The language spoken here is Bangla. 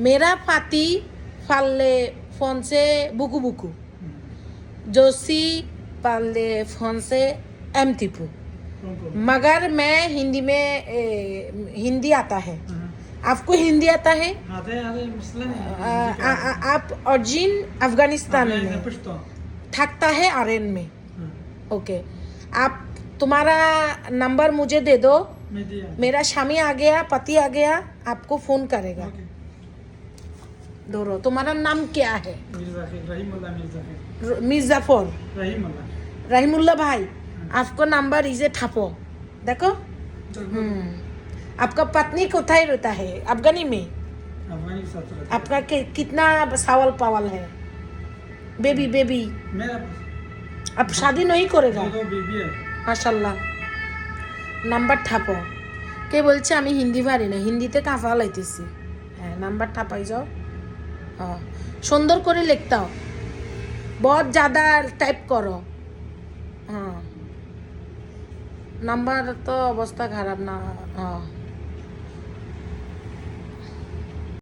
मेरा पाती फाले फ़ोन से बुकू बुकू। जोशी पाले फ़ोन से एम टिपू मगर मैं हिंदी में ए, हिंदी आता है। आपको हिंदी आता है? आते आते मसला आ, आ, आ, आप अर्जिन अफ़गानिस्तान में थकता है आर्यन में। ओके। आप तुम्हारा नंबर मुझे दे दो। मेरा शामी आ गया पति आ गया आपको फ़ोन करेगा। ধরো তোমার নাম কে আহে? মির্জাফর রাহিমুল্লাহ ভাই আপকো নাম্বার ইজে ঠাপো দেখো। আপকা आपका কোথায় कोथाई হে? আফগানি মে? আপনার आपका সাওয়াল পাওয়াল पावल বেবি বেবি। আপ শাদি নই করে গা মাশাল্লাহ। নাম্বার ঠাপো কে বলছে আমি হিন্দি পারি না হিন্দিতে কাঁপা লাইতেছি। হ্যাঁ নাম্বার ঠাপাই যাও। সুন্দর করে লিখতাও। বহুত জাদা টাইপ করো। হ্যাঁ নাম্বার তো অবস্থা খারাপ না হ্যাঁ